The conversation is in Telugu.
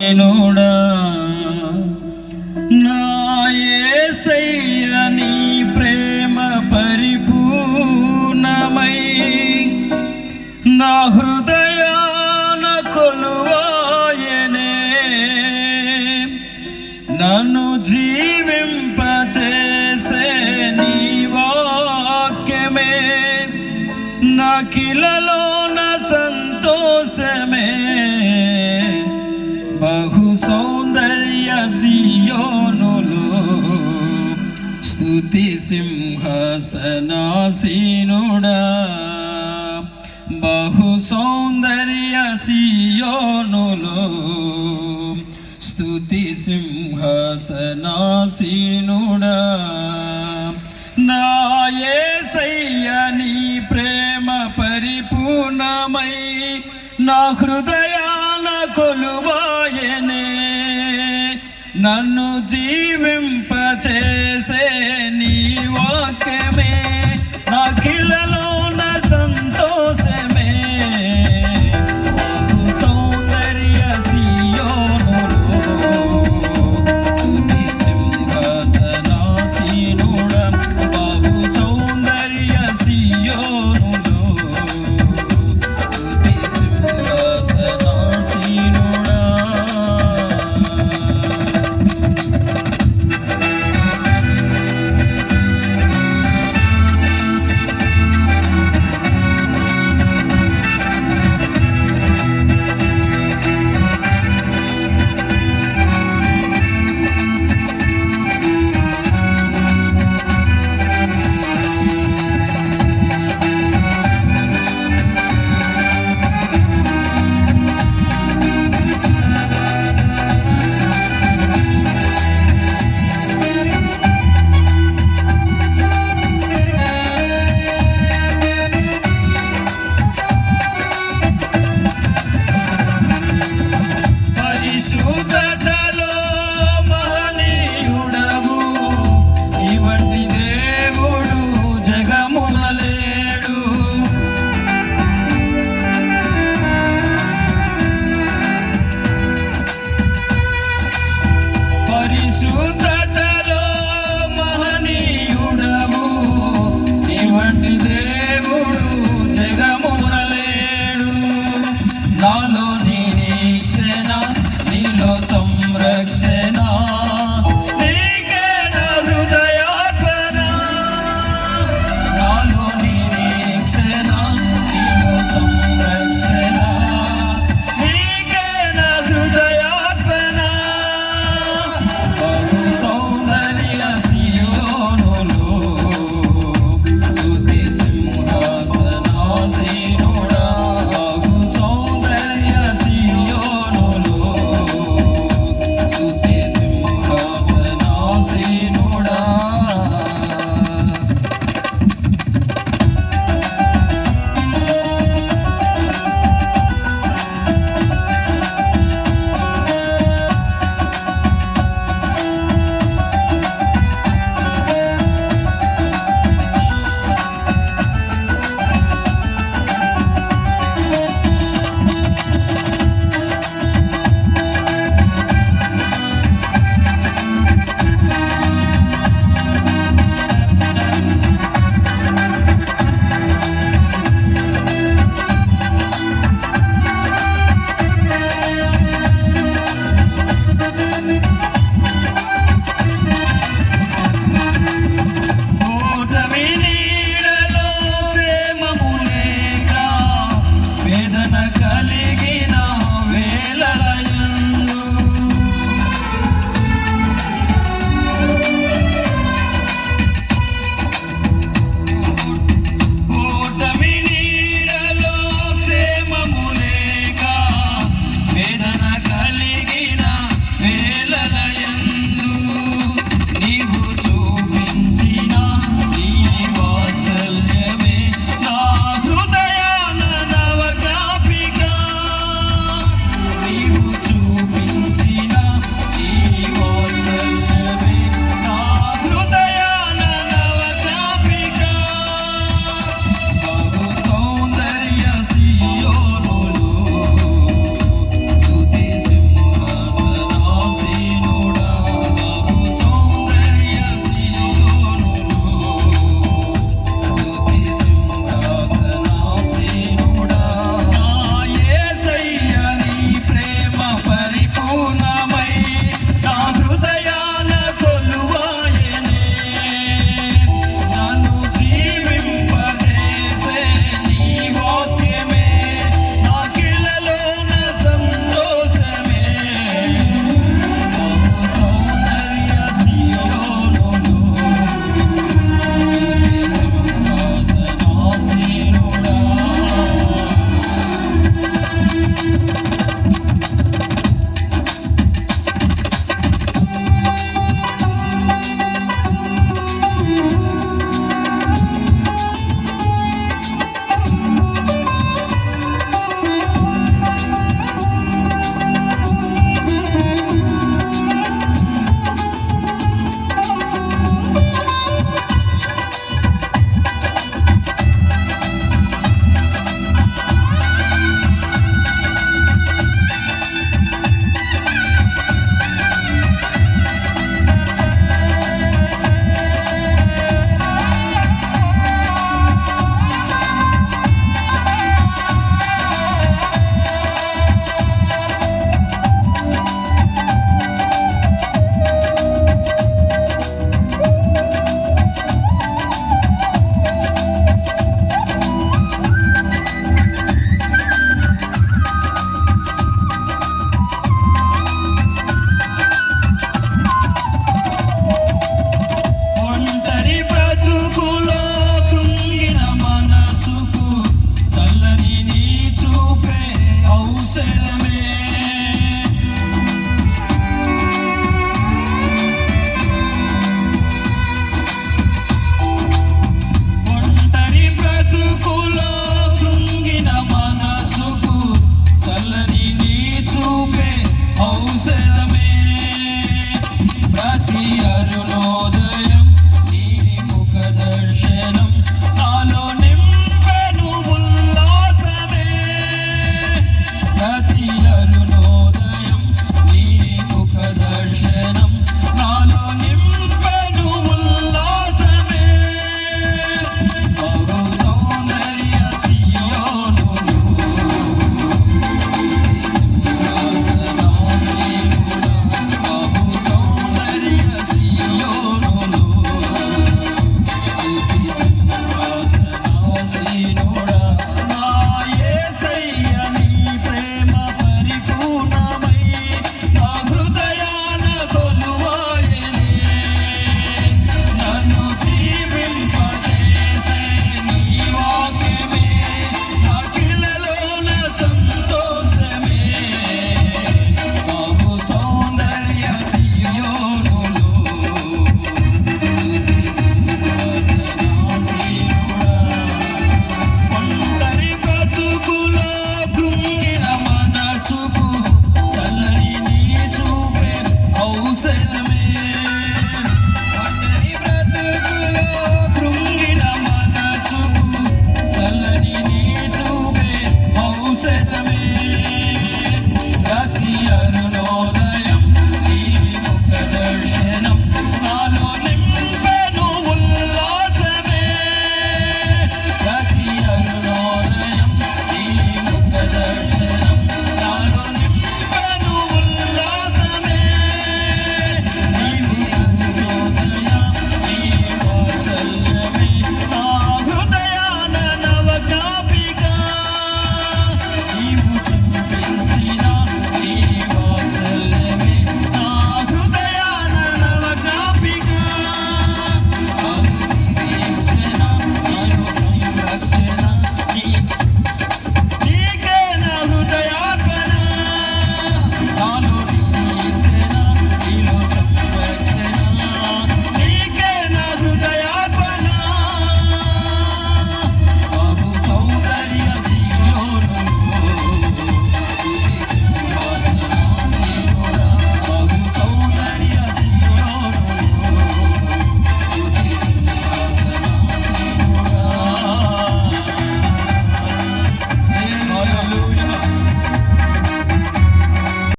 என்னோட వ్యసనాసీనుడా బహు సౌందర్య సీయోనులో స్థుతి సింహాసనాసీనుడా నాయే సయ్యని ప్రేమ పరిపూర్ణమై నా హృదయాన కొలువా నన్ను జీవింపచేసే నీ వాక్యమే నాకి